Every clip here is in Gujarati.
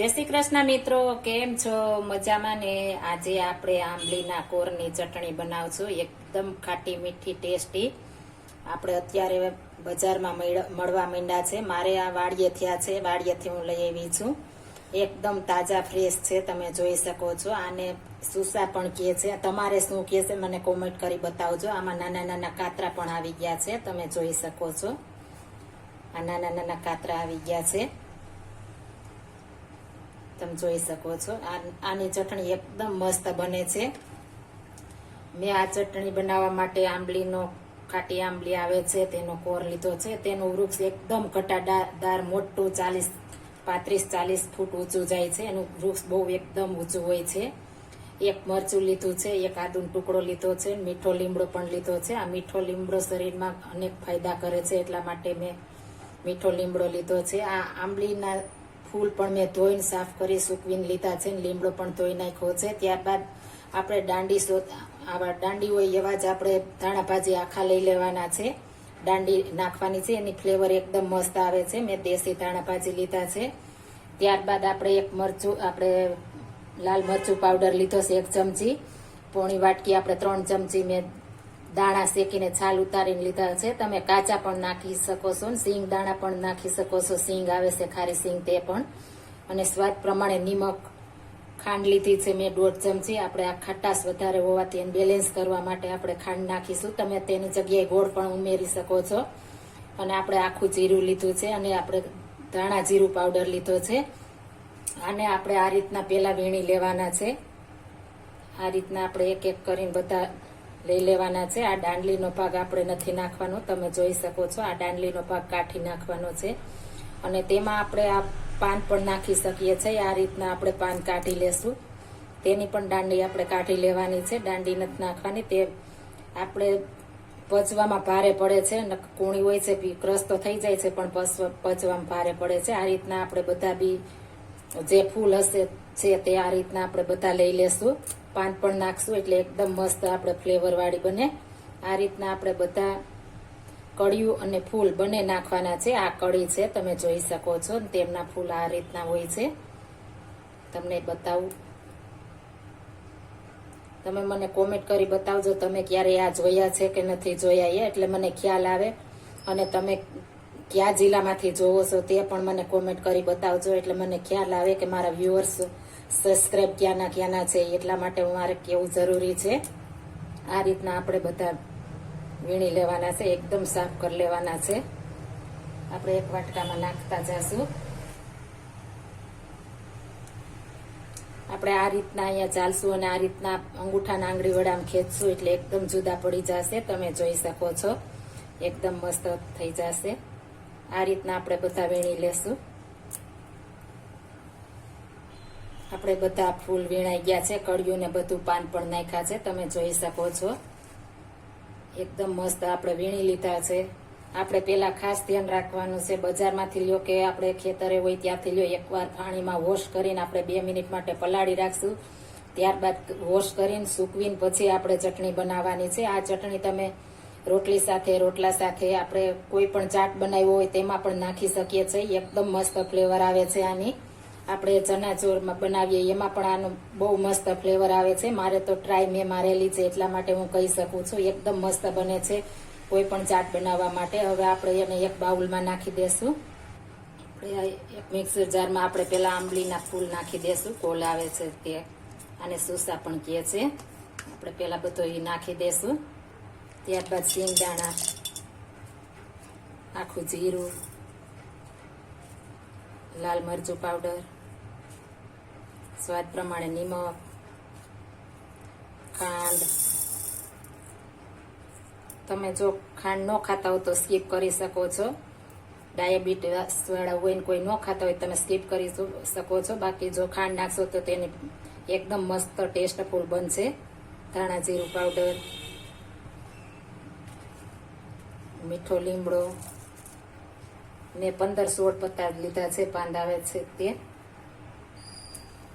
જય શ્રી કૃષ્ણ મિત્રો, કેમ છો? મજામાં ને? આજે આપણે આંબલીના કોરની ચટણી બનાવશું. એકદમ ખાટી મીઠી, ટેસ્ટી. આપણે અત્યારે બજારમાં મેળ- મળવા માંડ્યા છે. મારે આ વાડીએ થયા છે. વાડીએથી હું લઈ આવી છું. એકદમ તાજા, ફ્રેશ છે. તમે જોઈ શકો છો. આને સુસા પણ કહે છે. તમારે શું કહે છે મને કોમેન્ટ કરી બતાવજો. આમાં નાના નાના કાતરા પણ આવી ગયા છે. તમે જોઈ શકો છો. આ નાના નાના કાતરા આવી ગયા છે. તમે જોઈ શકો છો. આની ચટણી એકદમ મસ્ત બને છે. મેં આ ચટણી બનાવવા માટે આંબલીનો ખાટી આંબલી આવે છે, તેનો કોર લીધો છે. તેનું વૃક્ષ એકદમ ઘટાદાર મોટું ચાલીસ, પાંત્રીસ ચાલીસ ફૂટ ઊંચું જાય છે. એનું વૃક્ષ બહુ એકદમ ઊંચું હોય છે. એક મરચું લીધું છે, એક આદુનો ટુકડો લીધો છે, મીઠો લીમડો પણ લીધો છે. આ મીઠો લીમડો શરીરમાં અનેક ફાયદા કરે છે, એટલા માટે મેં મીઠો લીમડો લીધો છે. આ આંબલીના ફૂલ પણ મેં ધોઈને સાફ કરી, સૂકવીને લીધા છે ને લીમડો પણ ધોઈ નાખ્યો છે. ત્યારબાદ આપણે દાંડી શોધ આવા દાંડી હોય એવા જ આપણે ધાણા ભાજી આખા લઈ લેવાના છે. દાંડી નાખવાની છે, એની ફ્લેવર એકદમ મસ્ત આવે છે. મેં દેશી ધાણા ભાજી લીધા છે. ત્યારબાદ આપણે એક મરચું, આપણે લાલ મરચું પાવડર લીધો છે, એક ચમચી. પોણી વાટકી આપણે ત્રણ ચમચી મેં દાણા શેકીને છાલ ઉતારીને લીધા છે. તમે કાચા પણ નાખી શકો છો સિંગ દાણા પણ નાખી શકો છો. સિંગ આવે છે, ખારી સિંગ તે પણ. અને સ્વાદ પ્રમાણે નિમક ખાંડ લીધી છે. મેં દોઢ ચમચી. આપણે આ ખટાશ વધારે હોવાથી એને બેલેન્સ કરવા માટે આપણે ખાંડ નાખીશું. તમે તેની જગ્યાએ ગોળ પણ ઉમેરી શકો છો. અને આપણે આખું જીરું લીધું છે અને આપણે ધાણા જીરું પાવડર લીધો છે. આને આપણે આ રીતના પેલા વીણી લેવાના છે. આ રીતના આપણે એક એક કરીને બધા લઈ લેવાના છે. આ દાંડલીનો ભાગ આપણે નથી નાખવાનો. તમે જોઈ શકો છો, આ દાંડલીનો ભાગ કાઢી નાખવાનો છે. અને તેમાં આપણે આ પાન પણ નાખી શકીએ છીએ. આ રીતના આપણે પાન કાઢી લેશું. તેની પણ દાંડી આપણે કાઢી લેવાની છે. દાંડી નથી નાખવાની. તે આપણે પચવામાં ભારે પડે છે. અને કૂણી હોય છે, બી ક્રશ તો થઈ જાય છે, પણ પચવા- પચવામાં ભારે પડે છે. આ રીતના આપણે બધા બી જે ફૂલ હશે છે તે આ રીતના આપણે બધા લઈ લેશું. પાન પણ નાખશું એટલે એકદમ મસ્ત આપણે ફ્લેવર વાળી બને. આ રીતના આપણે બધા કળિયું અને ફૂલ બંને નાખવાના છે. આ કળી છે, તમે જોઈ શકો છો. તેમના ફૂલ આ રીતના હોય છે. તમને બતાવું. તમે મને કોમેન્ટ કરી બતાવજો તમે ક્યારે આ જોયા છે કે નથી જોયા એ, એટલે મને ખ્યાલ આવે. અને તમે કયા જિલ્લામાંથી જોવો છો તે પણ મને કોમેન્ટ કરી બતાવજો, એટલે મને ખ્યાલ આવે કે મારા વ્યુઅર્સ સબસ્ક્રાઇબ ક્યાંના ક્યાંના છે એટલા માટે મારે કેવું જરૂરી છે. આ રીતના આપણે બધા વીણી લેવાના છે, એકદમ સાફ કરી લેવાના છે. આપણે એક વાટકામાં નાખતા જશું. આપણે આ રીતના અહીંયા ચાલશું અને આ રીતના અંગૂઠાના આંગળી વડામાં ખેંચશું એટલે એકદમ જુદા પડી જશે. તમે જોઈ શકો છો. એકદમ મસ્ત થઈ જશે. આ રીતના આપણે બધા વીણી લેશું. આપણે બધા ફૂલ વીણાઈ ગયા છે, કળિયું ને બધું પાન પણ નાખ્યા છે, તમે જોઈ શકો છો. એકદમ મસ્ત આપણે વીણી લીધા છે. આપણે પેલા ખાસ ધ્યાન રાખવાનું છે, બજારમાંથી લ્યો કે આપણે ખેતરે હોય ત્યાંથી લ્યો, એકવાર પાણીમાં વોશ કરીને આપણે બે મિનિટ માટે પલાળી રાખશું. ત્યારબાદ વોશ કરીને સૂકવીને પછી આપણે ચટણી બનાવવાની છે. આ ચટણી તમે રોટલી સાથે, રોટલા સાથે આપણે કોઈ પણ ચાટ બનાવ્યો હોય તેમાં પણ નાખી શકીએ છીએ. એકદમ મસ્ત ફ્લેવર આવે છે આની. આપણે ચણાચોરમાં બનાવીએ, એમાં પણ આનો બહુ મસ્ત ફ્લેવર આવે છે. મારે તો ટ્રાય મેં મારેલી છે, એટલા માટે હું કહી શકું છું. એકદમ મસ્ત બને છે કોઈ પણ ચાટ બનાવવા માટે. હવે આપણે એને એક બાઉલમાં નાખી દેશું. આપણે એક મિક્સર જારમાં આપણે પેલા આંબલીના ફૂલ નાખી દેશું. કોલ આવે છે તે. આને સુસા પણ કહે છે. આપણે પેલા બધો એ નાખી દેશું. ત્યારબાદ સિંગદાણા આખું જીરું, લાલ મરચું પાવડર સ્વાદ પ્રમાણે નિમક, ખાંડ. તમે જો ખાંડ ન ખાતા હો તો સ્કીપ કરી શકો છો. ડાયાબિટીસ વાળા હોય ને કોઈ ન ખાતા હોય તમે સ્કીપ કરી શકો- છો. બાકી જો ખાંડ નાખશો તો તેની એકદમ મસ્ત ટેસ્ટફુલ બનશે. ધાણા જીરું પાવડર મીઠો લીમડો ને પંદર સોળ પત્તા લીધા છે, પાંદ આવે છે તે.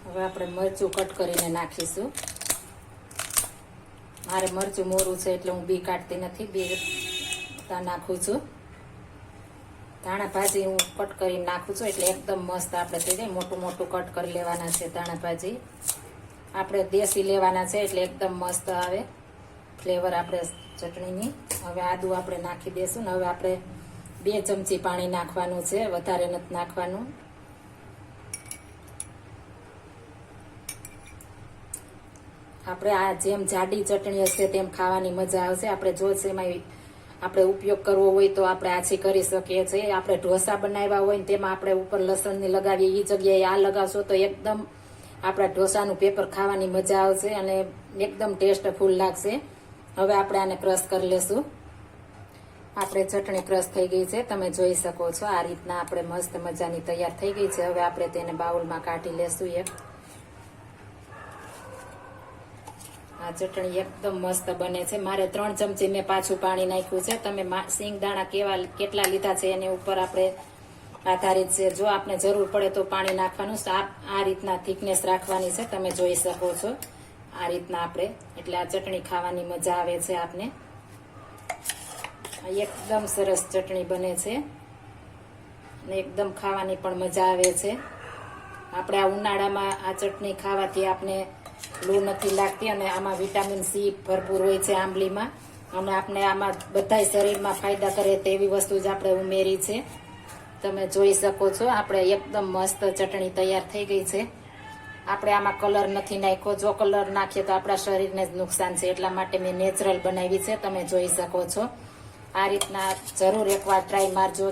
હવે આપણે મરચું કટ કરીને નાખીશું. મારે મરચું મોરું છે એટલે હું બી કાઢતી નથી, બી નાખું છું. ધાણા ભાજી હું કટ કરી નાખું છું એટલે એકદમ મસ્ત આપણે થઈ જાય. મોટું મોટું કટ કરી લેવાના છે ધાણા ભાજી. આપણે દેશી લેવાના છે એટલે એકદમ મસ્ત આવે. ફ્લેવર આપણે ચટણીની. હવે આદું આપણે નાખી દઈશું ને હવે આપણે બે ચમચી પાણી નાખવાનું છે. વધારે નથી નાખવાનું. આપણે આ જેમ જાડી ચટણી હશે તેમ ખાવાની મજા આવશે. આપણે જો એમાં આપણે ઉપયોગ કરવો હોય તો આપણે આછી કરી શકીએ છીએ. આપણે ઢોસા બનાવ્યા હોય ને તેમાં આપણે ઉપર લસણની લગાવીએ. એ જગ્યાએ આ લગાવશો તો એકદમ આપણા ઢોસાનું પેપર ખાવાની મજા આવશે અને એકદમ ટેસ્ટફુલ લાગશે. હવે આપણે આને ક્રશ કરી લેશું. આપણે ચટણી ક્રશ થઈ ગઈ છે. તમે જોઈ શકો છો આ રીતના આપણે મસ્ત મજાની તૈયાર થઈ ગઈ છે. હવે આપણે તેને બાઉલમાં કાઢી લેશું એક. આ ચટણી એકદમ મસ્ત બને છે. મારે ત્રણ ચમચી મેં પાછું પાણી નાખ્યું છે. તમે મા- સિંગદાણા કેવા, કેટલા લીધા છે એની ઉપર આપણે આધારિત છે. જો આપણે જરૂર પડે તો પાણી નાખવાનું. આ રીતના થિકનેસ રાખવાની છે. તમે જોઈ શકો છો. આ રીતના આપણે, એટલે આ ચટણી ખાવાની મજા આવે છે આપને. એકદમ સરસ ચટણી બને છે. અને એકદમ ખાવાની પણ મજા આવે છે. આપણે આ ઉનાળામાં આ ચટણી ખાવાથી આપણે લૂ નથી લાગતી અને આમાં વિટામિન સી ભરપૂર હોય છે આંબલીમાં. અને આપણે આમાં બધાય શરીરમાં ફાયદા કરે તેવી વસ્તુ જ આપણે ઉમેરી છે. તમે જોઈ શકો છો, આપણે એકદમ મસ્ત ચટણી તૈયાર થઈ ગઈ છે. આપણે આમાં કલર નથી નાખ્યો. જો કલર નાખીએ તો આપણા શરીરને જ નુકસાન છે. એટલા માટે મેં નેચરલ બનાવી છે. તમે જોઈ શકો છો. આ રીતના જરૂર એકવાર ટ્રાય મારજો.